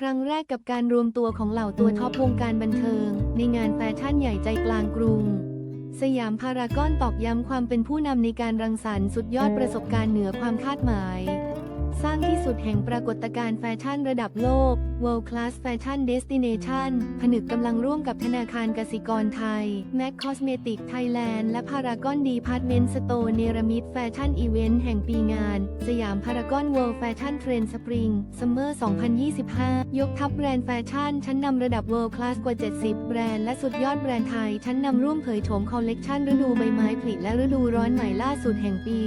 ครั้งแรกกับการรวมตัวของเหล่าตัวท็อปวงการบันเทิง ในงานแฟชั่นใหญ่ใจกลางกรุง สยามพารากอนตอกย้ำความเป็นผู้นำในการรังสรรค์สุดยอดประสบการณ์เหนือความคาดหมาย สร้างที่สุดแห่งปรากฏการณ์แฟชั่นระดับโลก World Class Fashion Destination ผนึกกำลังร่วมกับธนาคารกสิกรไทย Mac Cosmetic Thailand และ Paragon Department Store เนรมิตแฟชั่นอีเวนต์แห่งปี สยามพารากอนเวิลด์แฟชั่นเทรนด์สปริงซัมเมอร์ 2025 ยกทัพแบรนด์แฟชั่น ชั้นนำระดับเวิลด์คลาสกว่า 70 แบรนด์ และสุดยอดแบรนด์ไทย ชั้นนำร่วมเผยโฉมคอลเลกชันฤดูใบไม้ผลิและฤดูร้อนใหม่ล่าสุดแห่งปี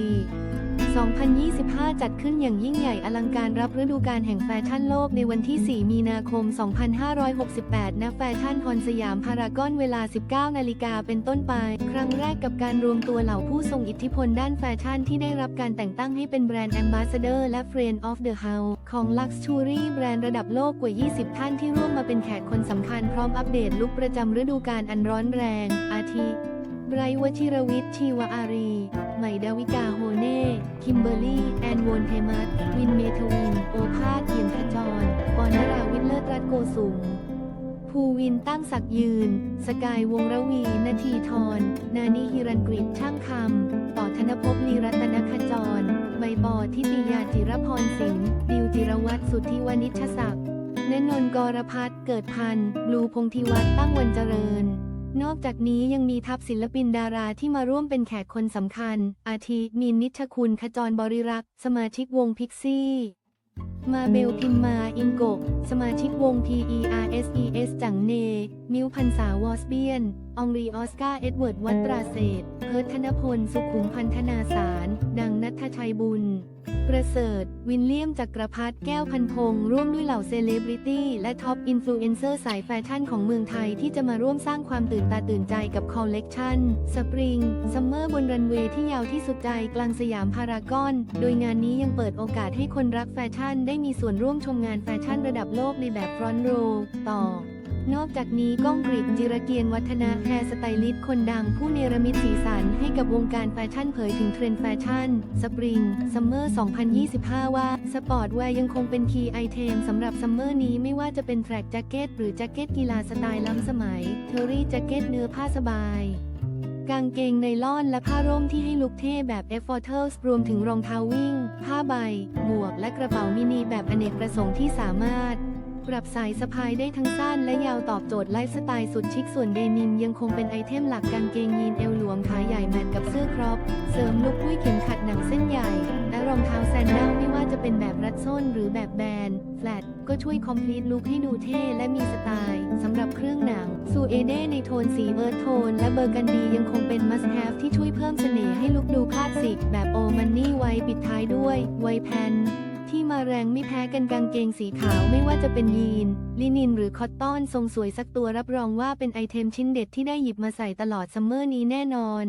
2025 จัดขึ้นอย่างยิ่งใหญ่อลังการรับฤดูกาลแห่งแฟชั่นโลกในวันที่ 4 มีนาคม 2568 ณ แฟชั่นฮอนสยามพารากอนเวลา 19 นาฬิกาเป็นต้นไป ครั้งแรกกับการรวมตัวเหล่าผู้ทรงอิทธิพลด้านแฟชั่นที่ได้รับการแต่งตั้งให้เป็นแบรนด์แอมบาสเดอร์และ Friend of the House ของ Luxury แบรนด์ระดับโลกกว่า 20 ท่านที่ร่วมมาเป็นแขกคนสำคัญพร้อมอัปเดตลุคประจำฤดูกาลอันร้อนแรง อาทิไบรท์วชิรวิทย์ชีวอารี ใหม่ดาวิกาโฮเน่ คิมเบอร์รี่ แอนโวนเทมัสวินเมทวิน โอภาสเทียมขจรปอนราวิทเลิศรัตโกสุงภูวินตั้งศักยืน สกายวงระวี นาทีทร นานิฮิรันกฤษช่างคำ ต่อธนภพลีรัตนขจร ใบบอทิติยาจิรพรสิงห์ดิวจิรวัตรสุทธิวณิชศักดิ์ณนนท์กรพัฒเกิดพันธ์บลูพงธิวัฒตั้งวันเจริญ นอกจากนี้ยังมีทัพศิลปินดาราที่มาร่วมเป็นแขกคนสำคัญ อาทิมีนนิชคุณขจรบริรักษ์ สมาชิกวงพิกซี่ มาเบลพิมมาอิงโกสมาชิกวง PERSES จังเน มิวพันษาวอสเบียนอองรีออสการ์เอ็ดเวิร์ดวัตราเศษ เพิร์ธนพล สุขุมพันธนาสาร ดังนัทชัยบุญ ประเสริฐ วินเลียมจักรพัฒแก้วพันพงษ์ร่วมด้วยเหล่าเซเลบริตี้และท็อปอินฟลูเอนเซอร์สายแฟชั่นของเมืองไทยที่จะมาร่วมสร้างความตื่นตาตื่นใจกับคอลเลกชันสปริงซัมเมอร์บนรันเวย์ที่ยาวที่สุดใจกลางสยามพารากอน โดยงานนี้ยังเปิดโอกาสให้คนรักแฟชั่นได้มีส่วนร่วมชมงานแฟชั่นระดับโลกในแบบฟรอนต์โรต่อ นอกจากนี้ก้องกริบจิรเกียรวัฒนะแฮร์สไตลิสต์คนดังผู้เนรมิตสีสันให้กับวงการแฟชั่นเผยถึงเทรนด์แฟชั่น สปริง ซัมเมอร์ 2025 ว่า สปอร์ตแวร์ยังคงเป็นคีย์ไอเทมสำหรับซัมเมอร์นี้ไม่ว่าจะเป็นแทร็กแจ็คเก็ตหรือแจ็คเก็ตกีฬาสไตล์ล้ำสมัย เทอรี่แจ็คเก็ตเนื้อผ้าสบายกางเกงไนล่อนและผ้าร่มที่ให้ลุคเท่แบบ e f f o r t e r s รวมถึงรองเท้าวิ่ง ผ้าใบ หมวกและกระเป๋ามินิแบบอเนกประสงค์ที่สามารถ ปรับสายสะพายได้ทั้งสั้นและยาวตอบโจทย์ไลฟ์สไตล์สุดชิคส่วนเดนิมยังคงเป็นไอเทมหลักกางเกงยีนเอวหลวมขาใหญ่แมทกับเสื้อครอปเสริมลุคด้วยเข็มขัดหนังเส้นใหญ่ และรองเท้าแซนดัลไม่ว่าจะเป็นแบบรัดส้นหรือแบบแบนแฟลตก็ช่วยคอมพลีทลุคให้ดูเท่และมีสไตล์สำหรับเครื่องหนังซูเอเดในโทนสีเอิร์ธโทน และเบอร์กันดียังคงเป็นมัสแ a ฟที่ช่วยเพิ่มเสน่ห์ให้ลุคดูคลาสสิกแบบโอมันนี่ไวปิดท้ายด้วยไวแพน ที่มาแรงไม่แพ้กันกางเกงสีขาวไม่ว่าจะเป็นยีน ลินินหรือคอตตอนทรงสวยสักตัวรับรองว่าเป็นไอเทมชิ้นเด็ดที่ได้หยิบมาใส่ตลอดซัมเมอร์นี้แน่นอน